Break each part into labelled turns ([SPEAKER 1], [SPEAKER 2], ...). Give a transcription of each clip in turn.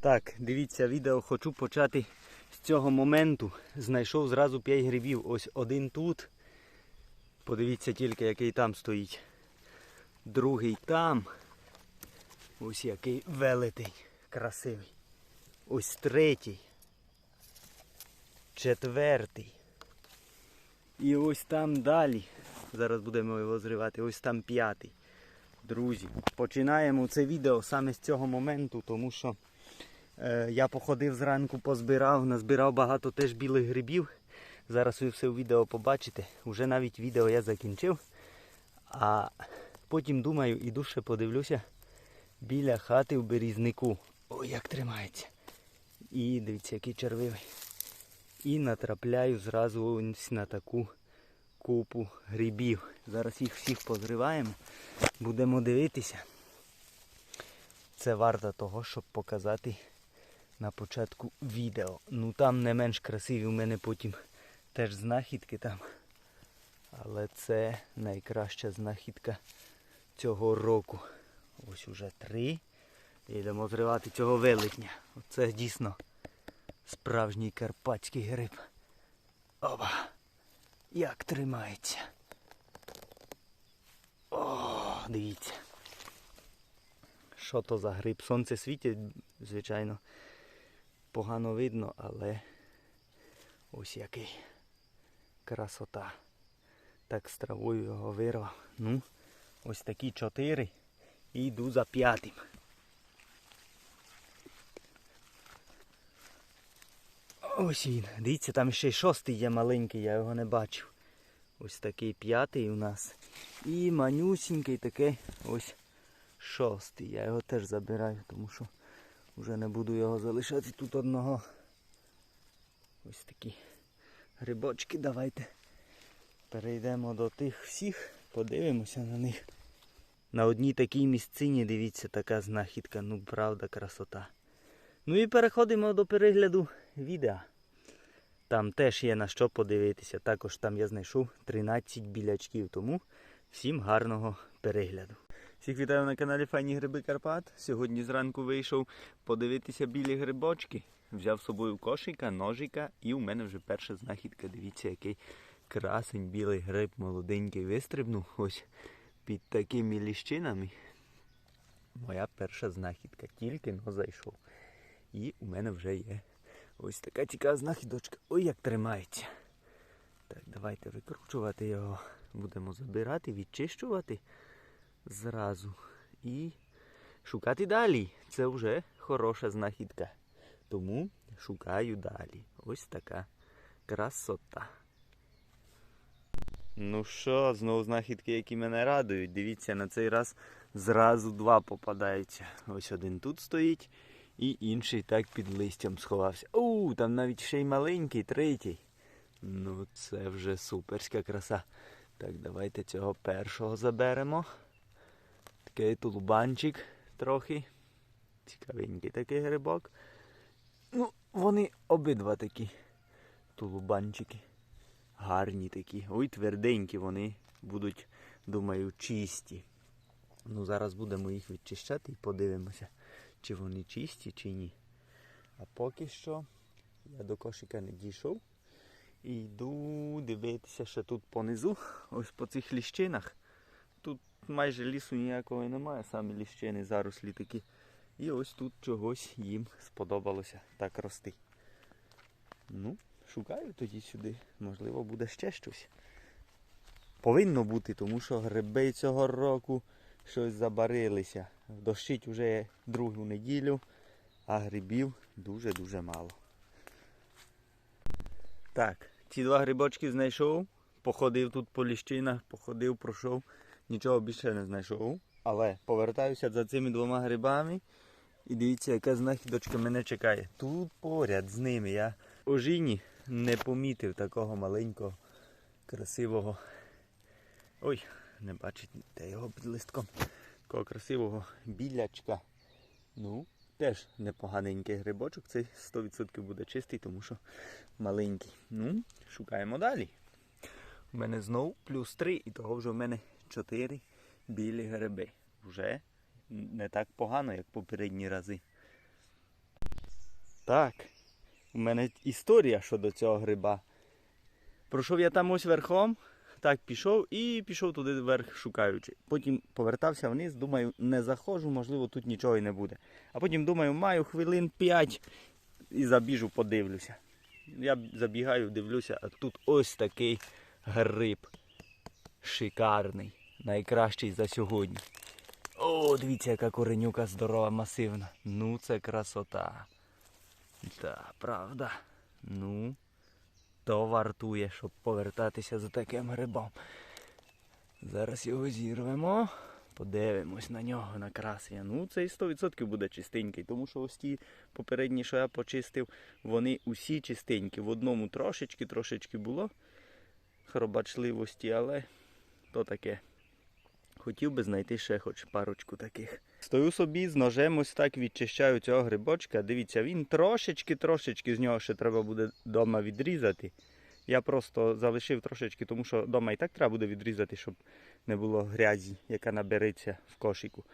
[SPEAKER 1] Так, дивіться відео, хочу почати з цього моменту. Знайшов зразу 5 грибів. Ось один тут. Подивіться тільки, який там стоїть. Другий там. Ось який велетень. Красивий. Ось третій. Четвертий. І ось там далі. Зараз будемо його зривати. Ось там п'ятий. Друзі, починаємо це відео саме з цього моменту, тому що я походив зранку, позбирав, назбирав багато теж білих грибів. Зараз ви все в відео побачите. Уже навіть відео я закінчив. А потім думаю, іду ще подивлюся біля хати в берізнику. Ой, як тримається. І дивіться, який червивий. І натрапляю зразу на таку купу грибів. Зараз їх всіх позриваємо. Будемо дивитися. Це варто того, щоб показати на початку відео. Ну там не менш красиві у мене потім теж знахідки там. Але це найкраща знахідка цього року. Ось уже три. Йдемо зривати цього велетня. Оце дійсно справжній карпатський гриб. Оба! Як тримається. О, дивіться. Що то за гриб? Сонце світить, звичайно, погано видно, але ось який красота. Так з травою його вирвав. Ну, ось такі чотири. І йду за п'ятим. Ось він. Дивіться, там ще й шостий є маленький, я його не бачив. Ось такий п'ятий у нас. І манюсінький такий ось шостий. Я його теж забираю, тому що вже не буду його залишати тут одного. Ось такі грибочки. Давайте перейдемо до тих всіх, подивимося на них. На одній такій місцині, дивіться, така знахідка, ну правда, красота. Ну і переходимо до перегляду відео. Там теж є на що подивитися. Також там я знайшов 13 білячків, тому всім гарного перегляду. Всіх вітаю на каналі Файні Гриби Карпат. Сьогодні зранку вийшов подивитися білі грибочки. Взяв з собою кошика, ножика і у мене вже перша знахідка. Дивіться, який красень білий гриб молоденький вистрибнув. Ось під такими ліщинами. Моя перша знахідка. Тільки но зайшов. І у мене вже є ось така цікава знахідочка. Ой, як тримається. Так, давайте викручувати його. Будемо забирати, відчищувати зразу. І шукати далі. Це вже хороша знахідка. Тому шукаю далі. Ось така красота. Ну що, знову знахідки, які мене радують. Дивіться, на цей раз зразу два попадаються. Ось один тут стоїть. І інший так під листям сховався. Оу, там навіть ще й маленький, третій. Ну, це вже суперська краса. Так, давайте цього першого заберемо. Такий тулубанчик трохи. Цікавенький такий грибок. Ну, вони обидва такі тулубанчики. Гарні такі. Ой, тверденькі вони будуть, думаю, чисті. Ну, зараз будемо їх відчищати і подивимося чи вони чисті, чи ні. А поки що я до кошика не дійшов. І йду дивитися ще тут понизу, ось по цих ліщинах. Тут майже лісу ніякого немає, самі ліщини, зарослі такі. І ось тут чогось їм сподобалося так рости. Ну, шукаю тоді сюди. Можливо, буде ще щось. Повинно бути, тому що гриби цього року щось забарилися. Дощить вже другу неділю, а грибів дуже-дуже мало. Так, ці два грибочки знайшов, походив тут по ліщинах, походив, пройшов, нічого більше не знайшов. Але повертаюся за цими двома грибами і дивіться, яка знахідочка мене чекає. Тут поряд з ними я у жіні не помітив такого маленького, красивого. Ой, не бачить де його під листком. Такого красивого білячка. Ну, теж непоганенький грибочок. Цей 100% буде чистий, тому що маленький. Ну, шукаємо далі. У мене знов плюс 3, і того вже в мене 4 білі гриби. Вже не так погано, як попередні рази. Так. У мене історія щодо цього гриба. Пройшов я там ось верхом, так пішов і пішов туди вверх шукаючи. Потім повертався вниз, думаю, не заходжу, можливо, тут нічого і не буде. А потім думаю, маю хвилин 5 і забіжу, подивлюся. Я забігаю, дивлюся, а тут ось такий гриб. Шикарний. Найкращий за сьогодні. О, дивіться, яка коренюка здорова, масивна. Ну, це красота. Та, правда. Ну, то вартує, щоб повертатися за таким грибом. Зараз його зірвемо. Подивимось на нього, на красення. Ну, цей 100% буде чистенький, тому що ось ті попередні, що я почистив, вони усі чистенькі. В одному трошечки, трошечки було хробачливості, але то таке. Хотів би знайти ще хоч парочку таких. Стою собі з ножем, ось так відчищаю цього грибочка. Дивіться, він трошечки-трошечки з нього ще треба буде вдома відрізати. Я просто залишив трошечки, тому що вдома і так треба буде відрізати, щоб не було грязі, яка набереться в кошику.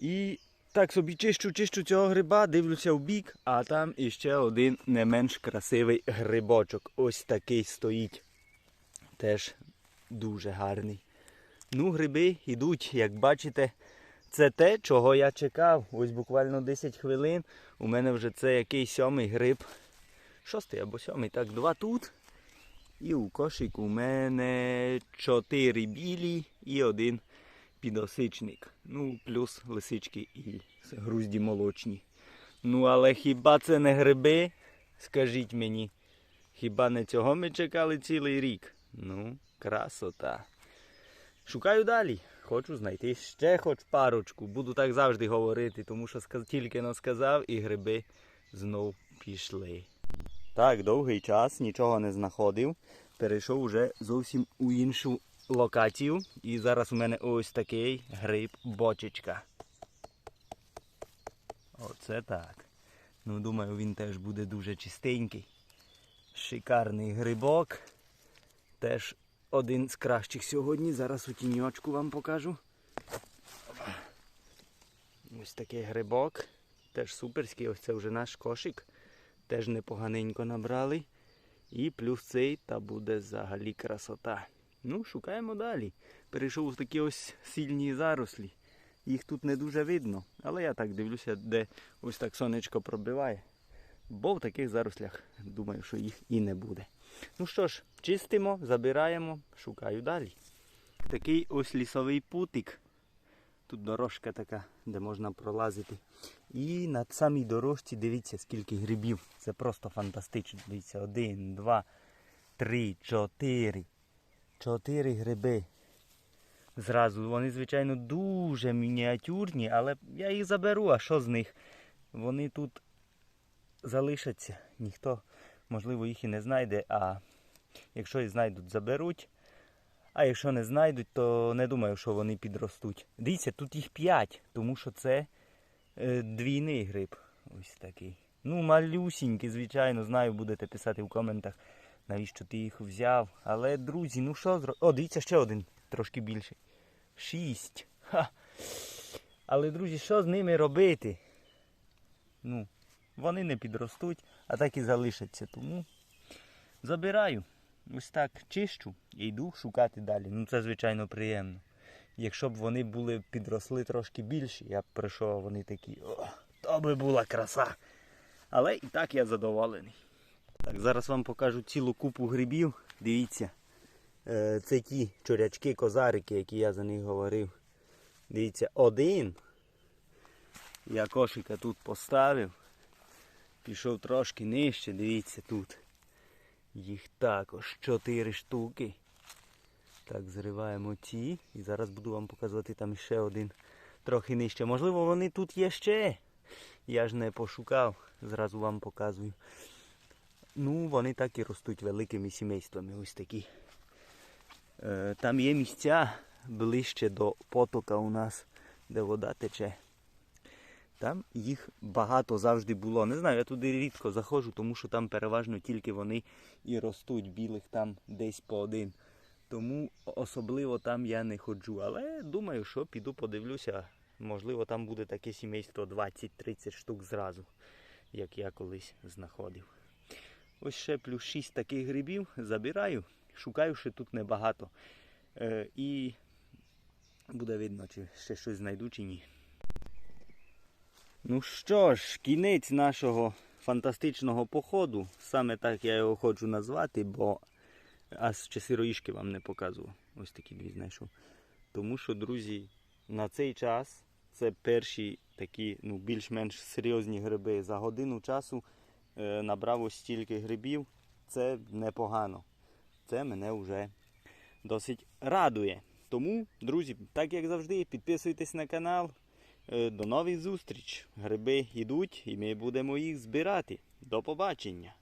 [SPEAKER 1] І так собі чищу, чищу цього гриба, дивлюся в бік, а там іще один не менш красивий грибочок. Ось такий стоїть. Теж дуже гарний. Ну, гриби йдуть, як бачите, це те, чого я чекав. Ось буквально 10 хвилин. У мене вже це який сьомий гриб. Шостий або сьомий. Так, два тут. І у кошику у мене чотири білі і один підосичник. Ну, плюс лисички і грузді молочні. Ну, але хіба це не гриби? Скажіть мені. Хіба не цього ми чекали цілий рік? Ну, красота. Шукаю далі. Хочу знайти ще хоч парочку. Буду так завжди говорити, тому що тільки но сказав і гриби знов пішли. Так, довгий час нічого не знаходив. Перейшов уже зовсім у іншу локацію. І зараз у мене ось такий гриб бочечка. Оце так. Ну, думаю, він теж буде дуже чистенький. Шикарний грибок. Теж один з кращих сьогодні. Зараз у тіньочку вам покажу. Ось такий грибок. Теж суперський. Ось це вже наш кошик. Теж непоганенько набрали. І плюс цей та буде взагалі красота. Ну, шукаємо далі. Перейшов у такі ось сильні зарослі. Їх тут не дуже видно, але я так дивлюся, де ось так сонечко пробиває. Бо в таких зарослях думаю, що їх і не буде. Ну що ж, чистимо, забираємо, шукаю далі. Такий ось лісовий путик. Тут дорожка така, де можна пролазити. І на самій дорожці дивіться, скільки грибів. Це просто фантастично. Дивіться, один, два, три, чотири. Чотири гриби. Зразу. Вони, звичайно, дуже мініатюрні, але я їх заберу, а що з них? Вони тут залишаться. Ніхто, можливо, їх і не знайде, а якщо і знайдуть, заберуть. А якщо не знайдуть, то не думаю, що вони підростуть. Дивіться, тут їх п'ять, тому що це е, двійний гриб. Ось такий. Ну, малюсінький, звичайно, знаю, будете писати в коментах, навіщо ти їх взяв. Але, друзі, ну що зро... О, дивіться, ще один, трошки більший. Шість. Ха. Але, друзі, що з ними робити? Ну, вони не підростуть, а так і залишаться. Тому забираю. Ось так чищу і йду шукати далі. Ну це звичайно приємно. Якщо б вони були підросли трошки більші, я б прийшов, вони такі. О, то би була краса. Але і так я задоволений. Так, зараз вам покажу цілу купу грибів. Дивіться. Е, Це ті чорячки, козарики, які я за них говорив. Дивіться, один. Я кошика тут поставив. Пішов трошки нижче, дивіться тут. Їх також 4 штуки. Так, зриваємо ці. І зараз буду вам показувати там ще один трохи нижче. Можливо, вони тут є ще. Я ж не пошукав, зразу вам показую. Ну, вони так і ростуть великими сімействами. Ось такі. Е, там є місця ближче до потока у нас, де вода тече. Там їх багато завжди було. Не знаю, я туди рідко заходжу, тому що там переважно тільки вони і ростуть. Білих там десь по один. Тому особливо там я не ходжу. Але думаю, що піду подивлюся. Можливо, там буде таке сімейство 20-30 штук зразу. як я колись знаходив. Ось ще плюс 6 таких грибів забираю, шукаю ще тут небагато. Е, і буде видно, чи ще щось знайду, чи ні. Ну що ж, кінець нашого фантастичного походу. Саме так я його хочу назвати, бо аж ще сироїшки вам не показував. Ось такі дві знайшов. Тому що, друзі, на цей час це перші такі ну, більш-менш серйозні гриби. За годину часу е, набрав ось стільки грибів. Це непогано. Це мене вже досить радує. Тому, друзі, так як завжди, підписуйтесь на канал. Е, До нових зустріч. Гриби йдуть і ми будемо їх збирати. До побачення!